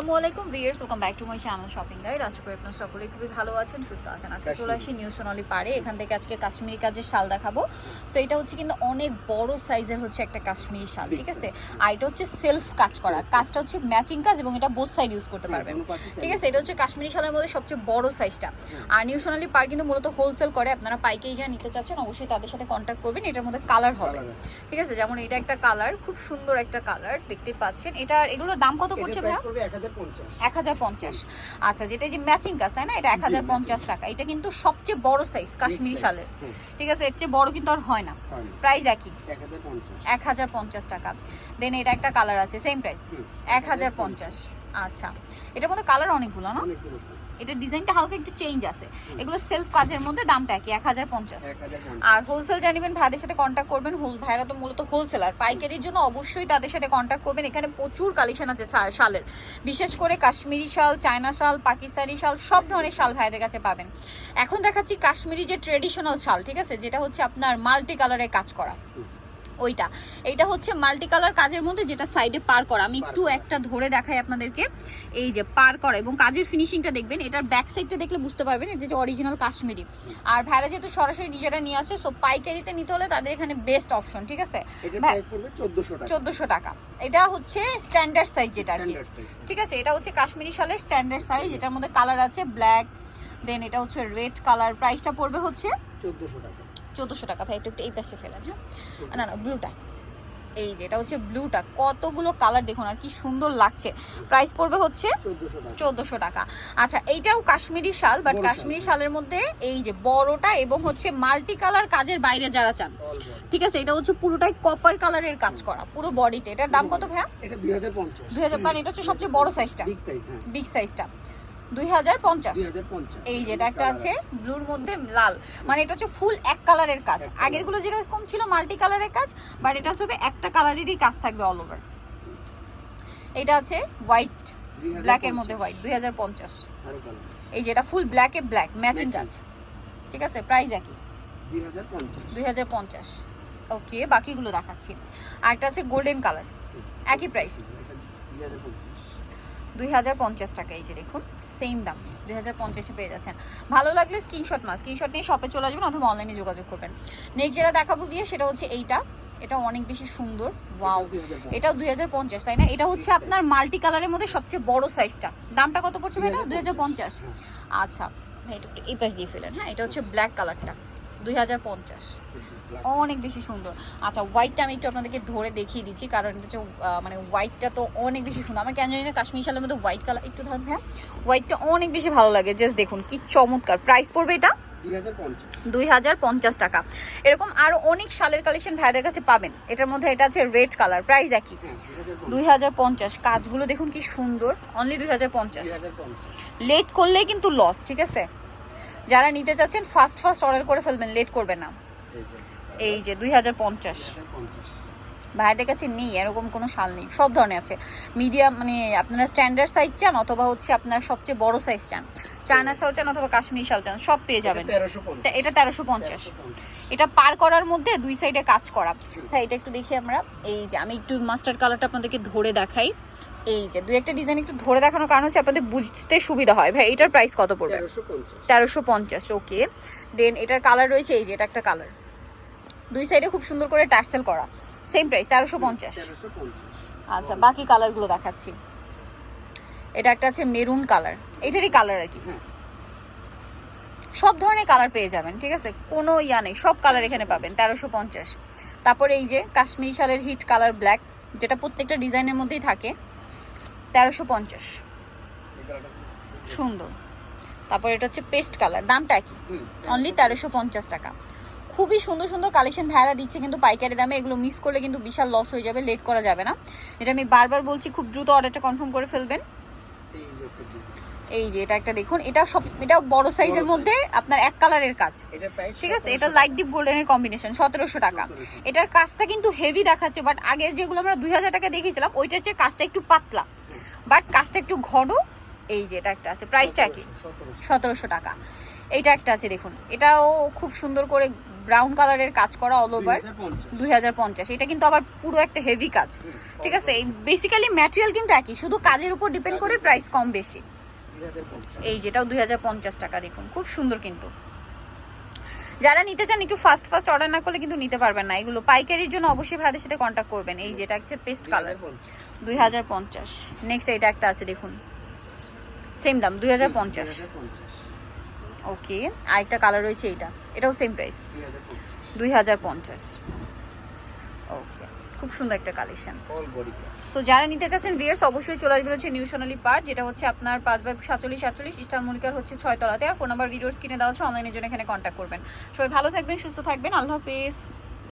আসসালামু আলাইকুম viewers welcome back to my channel shopping guide. আশা করি আপনারা সকলেই খুবই ভালো আছেন সুস্থ আছেন। আজকে চলে আসি নিউ সোনালি পারে এখান থেকে আজকে কাশ্মীরি কাজের শাল দেখাবো। সো এটা হচ্ছে কিন্তু অনেক বড় সাইজের হচ্ছে একটা কাশ্মীরি শাল ঠিক আছে? আর এটা হচ্ছে সেলফ কাজ করা। কাজটা হচ্ছে ম্যাচিং কাজ এবং এটা বোথ সাইড ইউজ করতে পারবেন। ঠিক আছে? এটা হচ্ছে কাশ্মীরি শালের মধ্যে সবচেয়ে বড় সাইজটা আর নিউ সোনালি পার কিন্তু মূলত হোলসেল করে। আপনারা পাইকেই যা নিতে চাচ্ছেন অবশ্যই তাদের সাথে কন্ট্যাক্ট করবেন। এটার মধ্যে কালার হবে। ঠিক আছে? যেমন এটা একটা কালার খুব সুন্দর একটা কালার দেখতে পাচ্ছেন। এটা এগুলোর দাম কত পড়ছে ভাইয়া? এক হাজার পঞ্চাশ। আচ্ছা যেটা যে ম্যাচিং কাজ তাই না? এটা এক হাজার পঞ্চাশ টাকা। এটা কিন্তু সবচেয়ে বড় সাইজ কাশ্মীরি শালের। ঠিক আছে? এর চেয়ে বড় কিন্তু আর হয় না। প্রাইস একই। এক হাজার পঞ্চাশ। টাকা। দেন এটা একটা কালার আছে সেম প্রাইস এক হাজার পঞ্চাশ। আচ্ছা। এটার মধ্যে কালার অনেকগুলো না? এটা ডিজাইনটা হালকা একটু চেঞ্জ আছে। এগুলো সেলফ কাজের মধ্যে দামটা কি এক হাজার পঞ্চাশ। আর হোলসেল জানিবেন ভাইদের সাথে কন্ট্যাক্ট করবেন হোল ভাইরা তো মূলত হোলসেলার পাইকারির জন্য অবশ্যই তাদের সাথে কন্ট্যাক্ট করবেন। এখানে প্রচুর কালেকশন আছে শালের। বিশেষ করে কাশ্মীরি শাল চায়না শাল পাকিস্তানি শাল সব ধরনের শাল ভাইদের কাছে পাবেন। এখন দেখাচ্ছি কাশ্মীরি যে ট্রেডিশনাল শাল ঠিক আছে? যেটা হচ্ছে আপনার মাল্টি কালারে কাজ করা। ওইটা। এইটা হচ্ছে মাল্টি কালার কাজের মধ্যে যেটা সাইডে পার করা। আমি একটু একটা ধরে দেখাই আপনাদেরকে। এই যে পার করা এবং কাজের ফিনিশিংটা দেখবেন এটার ব্যাক সাইডটা দেখলে বুঝতে পারবেন এটা যে অরিজিনাল কাশ্মীরি। আর ভাইরা যেহেতু সরাসরি নিজেরা নিয়ে আসে সো পাইকারিতে নিতে হলে তাদের এখানে বেস্ট অপশন ঠিক আছে? চোদ্দশো টাকা। এটা হচ্ছে স্ট্যান্ডার্ড সাইজ যেটা আর কি। ঠিক আছে? এটা হচ্ছে কাশ্মীরি শালের স্ট্যান্ডার্ড সাইজ যেটার মধ্যে কালার আছে ব্ল্যাক দেন এটা হচ্ছে রেড কালার প্রাইসটা পড়বে হচ্ছে চোদ্দোশো টাকা। ভাই একটু একটু এই পাশে ফেলেন হ্যাঁ? না না ব্লুটা। এই যে এটা হচ্ছে ব্লুটা। কতগুলো কালার দেখুন আর কি সুন্দর লাগছে। প্রাইস পড়বে হচ্ছে চোদ্দোশো টাকা। আচ্ছা এইটাও কাশ্মীরি শাল বাট কাশ্মীরি শালের মধ্যে এই যে বড়টা এবং হচ্ছে মাল্টি কালার কাজের বাইরে যারা চান ঠিক আছে? এটা হচ্ছে পুরোটাই কপার কালারের কাজ করা পুরো বডিতে এটার দাম কত ভাইয়া? এটা 2050 দুই হাজার কারণ এটা হচ্ছে সবচেয়ে বড় সাইজটা বিগ সাইজ বিগ সাইজটা 2050 এই যেটা একটা আছে ব্লুর মধ্যে লাল। মানে এটা হচ্ছে ফুল এক কালারের কাজ। আগেরগুলো যেরকম ছিল মাল্টি কালারের কাজ বাট এটা হবে একটা কালারেরই কাজ থাকবে অল ওভার এটা আছে হোয়াইট ব্ল্যাক এর মধ্যে হোয়াইট দুই হাজার পঞ্চাশ। আরও কালার এই যেটা ফুল ব্ল্যাক এ ব্ল্যাক ম্যাচিং। কাজ। ঠিক আছে প্রাইস একই। 2050 দুই হাজার পঞ্চাশ। ওকে বাকিগুলো দেখাচ্ছি। আর একটা আছে গোল্ডেন কালার। একই প্রাইস 2050 দুই হাজার পঞ্চাশ টাকা এই যে দেখুন সেম দাম দুই হাজার পঞ্চাশে পেয়ে যাচ্ছেন। ভালো লাগলে স্ক্রিনশট মাস স্ক্রিনশট নিয়ে শপে চলে আসবেন অথবা অনলাইনে যোগাযোগ করবেন। নেক্সট যেটা দেখাবো গিয়ে সেটা হচ্ছে এইটা। এটা অনেক বেশি সুন্দর ওয়াও এটাও দুই হাজার পঞ্চাশ তাই না? এটা হচ্ছে আপনার মাল্টি কালারের মধ্যে সবচেয়ে বড় সাইজটা দামটা কত পড়ছে ভাই দুই হাজার পঞ্চাশ। আচ্ছা ভাই এটা একটু এই পাশ দিয়ে ফেলেন হ্যাঁ? এটা হচ্ছে ব্ল্যাক কালারটা দুই হাজার পঞ্চাশ। অনেক বেশি সুন্দর। আচ্ছা হোয়াইটটা আমি একটু আপনাদেরকে ধরে দেখিয়ে দিচ্ছি কারণ এটা হচ্ছে মানে হোয়াইটটা তো অনেক বেশি সুন্দর। আমার কেন জানি না কাশ্মীর শালের মধ্যে হোয়াইট কালার একটু ধরেন হ্যাঁ হোয়াইটটা অনেক বেশি ভালো লাগে জাস্ট দেখুন কি চমৎকার। প্রাইস পড়বে এটা? দুই হাজার পঞ্চাশ। টাকা। এরকম আরও অনেক শালের কালেকশন ভাইদের কাছে পাবেন। এটার মধ্যে এটা আছে রেড কালার প্রাইস একই। হ্যাঁ 2050 দুই হাজার পঞ্চাশ। কাজগুলো দেখুন কি সুন্দর। অনলি দুই হাজার পঞ্চাশ। 2050 লেট করলেই কিন্তু লস ঠিক আছে? যারা নিতে চাচ্ছেন ফার্স্ট ফার্স্ট অর্ডার করে ফেলবেন লেট করবেন না। এই যে দুই হাজার পঞ্চাশ। ভাইদের কাছে নেই এরকম কোনো শাল নেই সব ধরনের আছে। মিডিয়াম মানে আপনারা স্ট্যান্ডার্ড সাইজ চান অথবা হচ্ছে আপনার সবচেয়ে বড় সাইজ চান। চায়না শাল চান অথবা কাশ্মীরি শাল চান সব পেয়ে যাবেন। এটা 1350 তা- এটা তেরোশো পঞ্চাশ। এটা পার করার মধ্যে দুই সাইডে কাজ করা। হ্যাঁ এটা একটু দেখি আমরা। এই যে আমি একটু মাস্টার্ড কালারটা আপনাদেরকে ধরে দেখাই। এই যে দুই একটা ডিজাইন একটু ধরে দেখানোর কারণ হচ্ছে আপনাদের বুঝতে সুবিধা হয়। ভাই এটার প্রাইস কত পড়বে? 1350 তেরোশো পঞ্চাশ ওকে দেন এটার কালার রয়েছে এই যে এটা একটা কালার দুই সাইডে খুব সুন্দর করে টার্সেল করা। সেম প্রাইস তেরোশো পঞ্চাশ। 1350 আচ্ছা বাকি কালারগুলো দেখাচ্ছি। এটা একটা আছে মেরুন কালার এটারই কালার আর কি। হ্যাঁ। সব ধরনের কালার পেয়ে যাবেন ঠিক আছে? কোনো ইয়া নেই সব কালার এখানে পাবেন তেরোশো পঞ্চাশ। তারপরে এই যে কাশ্মীরি শালের হিট কালার ব্ল্যাক যেটা প্রত্যেকটা ডিজাইনের মধ্যেই থাকে। তেরোশো পঞ্চাশ। সুন্দর। তারপর এটা হচ্ছে পেস্ট কালার দামটা হুম অনলি তেরোশো পঞ্চাশ টাকা। খুবই সুন্দর সুন্দর কালেকশন ভাইরা দিচ্ছে কিন্তু পাইকারি দামে এগুলো মিস করলে কিন্তু বিশাল লস হয়ে যাবে লেট করা যাবে না। যেটা আমি বারবার বলছি খুব দ্রুত অর্ডারটা কনফার্ম করে ফেলবেন। এই যে এটা একটা দেখুন এটা সব এটা বড় সাইজের মধ্যে আপনার এক কালারের কাজ। এটা ঠিক আছে এটা লাইট ডিপ গোল্ডেনের কম্বিনেশন সতেরোশো টাকা। এটার কাজটা কিন্তু হেভি দেখাচ্ছে বাট আগে যেগুলো আমরা দুই হাজার টাকা দেখিয়েছিলাম ওইটার চেয়ে কাজটা একটু পাতলা। বাট কাজটা একটু ঘন এই যে এটা একটা আছে প্রাইসটা কি সতেরোশো। টাকা। এইটা একটা আছে দেখুন। এটাও খুব সুন্দর করে ব্রাউন কালারের কাজ করা অল ওভার 2050 দুই হাজার পঞ্চাশ। এটা কিন্তু আবার পুরো একটা হেভি কাজ। ঠিক আছে? এই বেসিক্যালি ম্যাটেরিয়াল কিন্তু একই শুধু কাজের উপর ডিপেন্ড করে প্রাইস কম বেশি। এই যেটাও দুই হাজার পঞ্চাশ টাকা দেখুন। খুব সুন্দর কিন্তু। যারা নিতে চান একটু ফাস্ট ফাস্ট অর্ডার না করলে কিন্তু নিতে পারবেন না। এগুলো পাইকারির জন্য অবশ্যই ভাইদের সাথে কন্ট্যাক্ট করবেন। এই যেটা হচ্ছে পেস্ট কালার 2050 দুই হাজার পঞ্চাশ। নেক্সট এটা একটা আছে দেখুন। সেম দাম দুই হাজার পঞ্চাশ। 2050 ওকে আরেকটা কালার রয়েছে এইটা। এটাও সেম প্রাইস দুই হাজার পঞ্চাশ। ওকে খুব সুন্দর একটা কালেকশন সো যারা নিতে চাচ্ছেন ভিয়ার্স অবশ্যই চলে আসবেন হচ্ছে নিউ সোনালি পার্ট যেটা হচ্ছে আপনার পাঁচ বাই সাতচল্লিশ সাতচল্লিশ ইস্টার মলিকার হচ্ছে ছয়তলাতে আর ফোন নাম্বার ভিডিওস কিনে দেওয়া হচ্ছে অনলাইনের জন্য এখানে কন্ট্যাক্ট করবেন। সবাই ভালো থাকবেন সুস্থ থাকবেন। আল্লাহ হাফেজ।